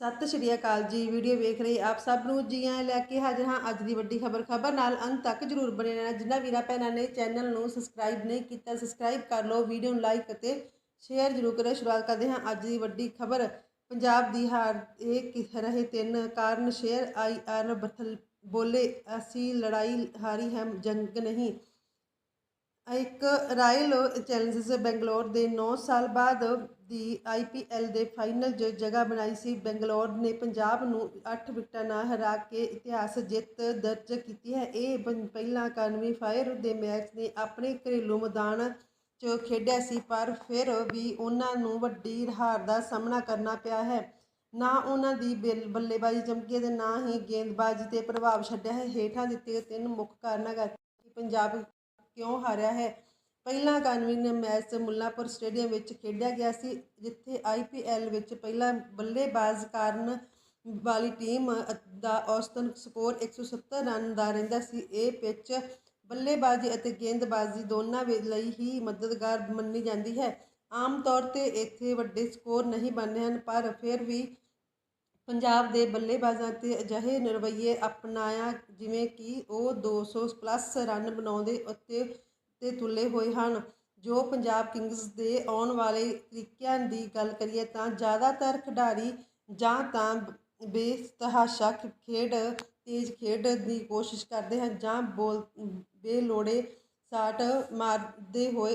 ਸਤਿ ਸ਼੍ਰੀ ਅਕਾਲ ਜੀ। ਵੀਡੀਓ ਵੇਖ ਰਹੇ ਆਪ ਸਭ ਨੂੰ। ਜੀ ਆਇਆਂ ਲੈ ਕੇ ਹਾਜ਼ਰ ਹਾਂ ਅੱਜ ਦੀ ਵੱਡੀ ਖਬਰ। ਖਬਰ ਨਾਲ ਅੰਤ ਤੱਕ ਜਰੂਰ ਬਣੇ ਰਹਿਣਾ। ਜਿੰਨਾ ਵੀਰਾਂ ਭੈਣਾਂ ਨੇ ਚੈਨਲ ਨੂੰ ਸਬਸਕ੍ਰਾਈਬ ਨਹੀਂ ਕੀਤਾ, ਸਬਸਕ੍ਰਾਈਬ ਕਰ ਲਓ। ਵੀਡੀਓ ਨੂੰ ਲਾਈਕ ਅਤੇ ਸ਼ੇਅਰ ਜਰੂਰ ਕਰੋ। ਸ਼ੁਰੂਆਤ ਕਰਦੇ ਹਾਂ ਅੱਜ ਦੀ ਵੱਡੀ ਖਬਰ। ਪੰਜਾਬ ਦੀ ਹਾਰ ਇਹ ਕਿ ਰਹੇ ਤਿੰਨ ਕਾਰਨ। ਸ਼ੇਅਰ ਆਈ ਆਰ ਬਥਲ ਬੋਲੇ, ਅਸੀਂ ਲੜਾਈ ਹਾਰੀ ਹੈ ਜੰਗ ਨਹੀਂ। ਇੱਕ ਰਾਇਲ ਚੈਲੰਜਰਸ ਬੈਂਗਲੌਰ ਦੇ 9 ਸਾਲ ਬਾਅਦ ਦੀ ਆਈਪੀਐਲ ਦੇ ਫਾਈਨਲ 'ਚ ਜਗ੍ਹਾ ਬਣਾਈ ਸੀ। ਬੰਗਲੌਰ ਨੇ ਪੰਜਾਬ ਨੂੰ 8 ਵਿਕਟਾਂ ਨਾਲ ਹਰਾ ਕੇ ਇਤਿਹਾਸ ਜਿੱਤ ਦਰਜ ਕੀਤੀ ਹੈ। ਇਹ ਬੰ- ਪਹਿਲਾ ਕਾਨਵੀ ਫਾਇਰ ਦੇ ਮੈਚ ਨੇ ਆਪਣੇ ਘਰੇਲੂ ਮੈਦਾਨ 'ਚ ਖੇਡਿਆ ਸੀ, ਪਰ ਫਿਰ ਵੀ ਉਹਨਾਂ ਨੂੰ ਵੱਡੀ ਹਾਰ ਦਾ ਸਾਹਮਣਾ ਕਰਨਾ ਪਿਆ ਹੈ। ਨਾ ਉਹਨਾਂ ਦੀ ਬਿਲ- ਬੱਲੇਬਾਜ਼ੀ ਚਮਕੀ ਹੈ ਤੇ ਨਾ ਹੀ ਗੇਂਦਬਾਜ਼ੀ ਤੇ ਪ੍ਰਭਾਵ ਛੱਡਿਆ ਹੈ। ਹੇਠਾਂ ਦਿੱਤੇ ਤਿੰਨ ਮੁੱਖ ਕਾਰਨਾਂ ਕਰਕੇ ਪੰਜਾਬ ਕਿਉਂ ਹਾਰਿਆ ਹੈ? ਪਹਿਲਾ ਕਾਨਵੀਨ ਮੈਚ ਮੁੱਲਾਪੁਰ ਸਟੇਡੀਅਮ ਵਿੱਚ ਖੇਡਿਆ ਗਿਆ ਸੀ, ਜਿੱਥੇ ਆਈਪੀਐਲ ਵਿੱਚ ਪਹਿਲਾ ਬੱਲੇਬਾਜ਼ ਕਾਰਨ ਵਾਲੀ ਟੀਮ ਦਾ ਔਸਤਨ ਸਕੋਰ 170 ਰਨ ਦਾ ਰਹਿੰਦਾ ਸੀ। ਇਹ ਪਿੱਚ ਬੱਲੇਬਾਜ਼ੀ ਅਤੇ ਗੇਂਦਬਾਜ਼ੀ ਦੋਨਾਂ ਲਈ ਹੀ ਮਦਦਗਾਰ ਮੰਨੀ ਜਾਂਦੀ ਹੈ। ਆਮ ਤੌਰ ਤੇ ਇੱਥੇ ਵੱਡੇ ਸਕੋਰ ਨਹੀਂ ਬਣਦੇ ਹਨ, ਪਰ ਫਿਰ ਵੀ ਪੰਜਾਬ ਦੇ ਬੱਲੇਬਾਜ਼ਾਂ ਤੇ ਅਜਿਹੇ ਰਵੱਈਏ ਅਪਣਾਇਆ ਜਿਵੇਂ ਕਿ ਉਹ 200 ਪਲੱਸ ਰਨ ਬਣਾਉਂਦੇ ਅਤੇ ਤੇ ਤੁਲੇ ਹੋਏ ਹਨ। ਜੋ ਪੰਜਾਬ ਕਿੰਗਸ ਦੇ ਆਉਣ ਵਾਲੇ ਤਰੀਕਿਆਂ ਦੀ ਗੱਲ ਕਰੀਏ ਤਾਂ ਜ਼ਿਆਦਾਤਰ ਖਿਡਾਰੀ ਜਾਂ ਤਾਂ ਬੇਤਹਾਸ਼ਾ ਖੇਡ, ਤੇਜ਼ ਖੇਡ ਦੀ ਕੋਸ਼ਿਸ਼ ਕਰਦੇ ਹਨ ਜਾਂ ਬੋਲ, ਬੇਲੋੜੇ ਸ਼ਾਟ ਮਾਰਦੇ ਹੋਏ